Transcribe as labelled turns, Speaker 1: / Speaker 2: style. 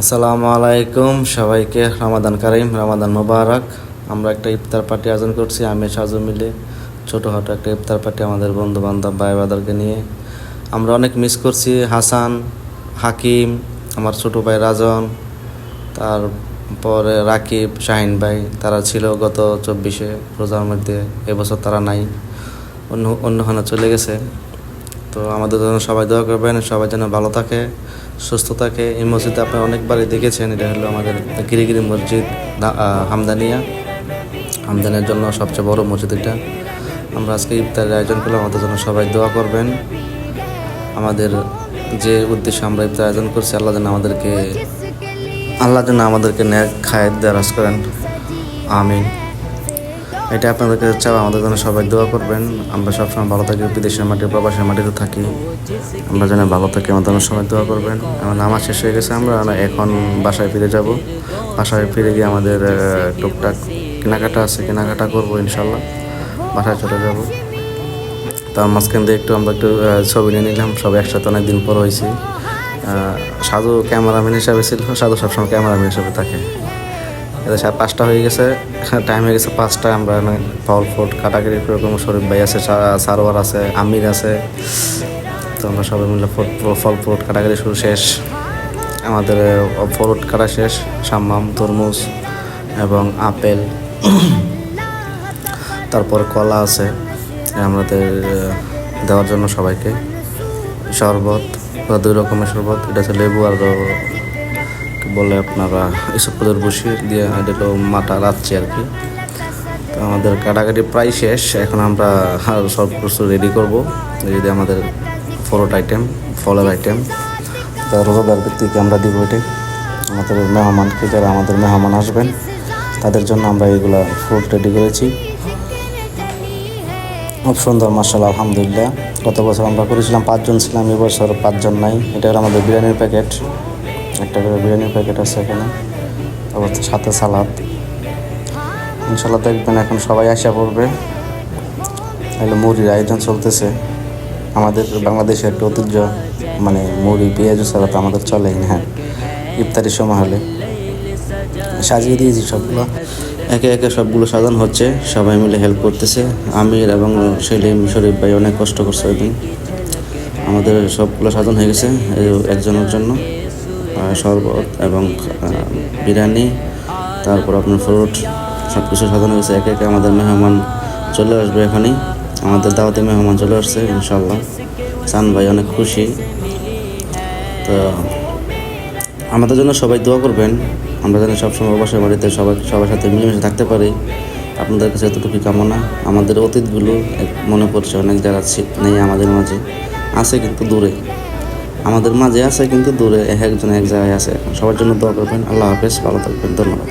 Speaker 1: আসসালামু আলাইকুম সবাইকে, রামাদান কারিম, রামাদান মোবারক। আমরা একটা ইফতার পার্টি আয়োজন করছি, আমি সাজু মিলে। ছোটোখাটো একটা ইফতার পার্টি আমাদের বন্ধু বান্ধব ভাই বাদারকে নিয়ে। আমরা অনেক মিস করছি, হাসান, হাকিম, আমার ছোটো ভাই রাজন, তারপরে রাকিব, শাহিন ভাই, তারা ছিল গত চব্বিশে রোজার মধ্যে, এবছর তারা নাই, অন্য, অন্যখানে চলে গেছে। তো আমাদের জন্য সবাই দোয়া করবেন, সবাই যেন ভালো থাকে, সুস্থ থাকে। এই মসজিদে আপনারা অনেকবারই দেখেছেন, এটা হলো আমাদের গিরিগিরি মসজিদ হামদানিয়া। হামদানের জন্য সবচেয়ে বড় মসজিদ এটা। আমরা আজকে ইফতারের আয়োজন করলাম, আমাদের জন্য সবাই দোয়া করবেন। আমাদের যে উদ্দেশ্যে আমরা ইফতার আয়োজন করছি, আল্লাহ যেন আমাদেরকে আল্লাহ যেন আমাদেরকে ন্যাক খায়ের দেরাজ করেন। আমিন। এটা আপনাদেরকে চাও আমাদের জন্য সবাই দোয়া করবেন। আমরা সবসময় ভালো থাকি, বিদেশের মাটি, প্রবাসের মাটিতে থাকি। আমরা যেন ভালো থাকি, আমাদের জন্য সবাই দোয়া করবেন। আমার নামাজ শেষ হয়ে গেছে আমরা এখন বাসায় ফিরে যাব। বাসায় ফিরে গিয়ে আমাদের টুকটাক কেনাকাটা আছে, কেনাকাটা করব ইনশাল্লাহ। বাসায় চলে যাব। তার মাঝখান দিয়ে একটু আমরা একটু ছবি নিয়ে নিলাম। সব একসাথে অনেক দিন পর হয়েছি। সাধু ক্যামেরাম্যান হিসাবে ছিল। সাধু সবসময় ক্যামেরাম্যান হিসাবে থাকে। এদের সাড়ে পাঁচটা হয়ে গেছে। টাইম হয়ে গেছে পাঁচটায় আমরা ফল ফ্রুট কাটাকাটি করে কোনো শরীফ ভাই আছে সারোয়ার আছে, আমির আছে। তো আমরা সবাই মিলে ফল ফ্রুট কাটাকাটি শুরু শেষ। আমাদের ফ্রুট কাটা শেষ। সাম্মাম, তরমুজ এবং আপেল। তারপর কলা আছে। আমাদের দেওয়ার জন্য সবাইকে। শরবত বা দুই রকমের শরবত। এটা হচ্ছে লেবু আর বলে আপনারা এসব ফুলের বসি দিয়ে এটা হলো মাটা রাখছি আর কি। তো আমাদের কাটাকাটি প্রায় শেষ। এখন আমরা সব কিছু রেডি করব। যদি আমাদের ফ্রুট আইটেম ফলের আইটেম তো রোজাদার ব্যক্তিকে আমরা দিব এটাই। আমাদের মেহমানকে, যারা আমাদের মেহমান আসবেন, তাদের জন্য আমরা এইগুলা ফ্রুট রেডি করেছি। খুব সুন্দর মার্শাল আলহামদুলিল্লাহ। গত বছর আমরা করেছিলাম পাঁচজন ছিলাম এবছর পাঁচজন নাই। এটা আমাদের বিরিয়ানির প্যাকেট একটা করে বিরিয়ানির প্যাকেট আছে এখানে। তারপর সাথে সালাদ। ইনশাল্লাহ দেখবেন এখন সবাই আসা পড়বে। তাহলে মুড়ির আয়োজন চলতেছে। আমাদের বাংলাদেশের একটা ঐতিহ্য মানে মুড়ি, পেঁয়াজ তো আমাদের চলেই না। হ্যাঁ ইফতারির সময় হলে। সাজিয়ে দিয়েছি সবগুলো। একে একে সবগুলো সাজানো হচ্ছে। সবাই মিলে হেল্প করতেছে। আমির এবং সেলিম, শরীফ ভাই অনেক কষ্ট করছে ওই দিন। আমাদের সবগুলো সাজানো হয়ে গেছে, একজনের জন্য। শরবত এবং বিরিয়ানি, তারপর আপনার ফ্রুট সব কিছু সাজানো হয়েছে। একে একে আমাদের মেহমান চলে আসবে এখনই। আমাদের দাওয়াতে মেহমান চলে আসছে ইনশাল্লাহ চান ভাই অনেক খুশি। তো আমাদের জন্য সবাই দোয়া করবেন। আমরা যেন সবসময় অবশ্যই বাড়িতে সবাই, সবার সাথে মিলেমিশে থাকতে পারি। আপনাদের কাছে এতটুকু কামনা। আমাদের অতীতগুলো মনে পড়ছে, অনেক যারা নেই আমাদের মাঝে, আছে কিন্তু দূরে। আমাদের মাঝে আছে, কিন্তু দূরে এক একজন এক জায়গায় আছে। সবার জন্য দোয়া করবেন। আল্লাহ হাফেজ, ভালো থাকবেন। ধন্যবাদ।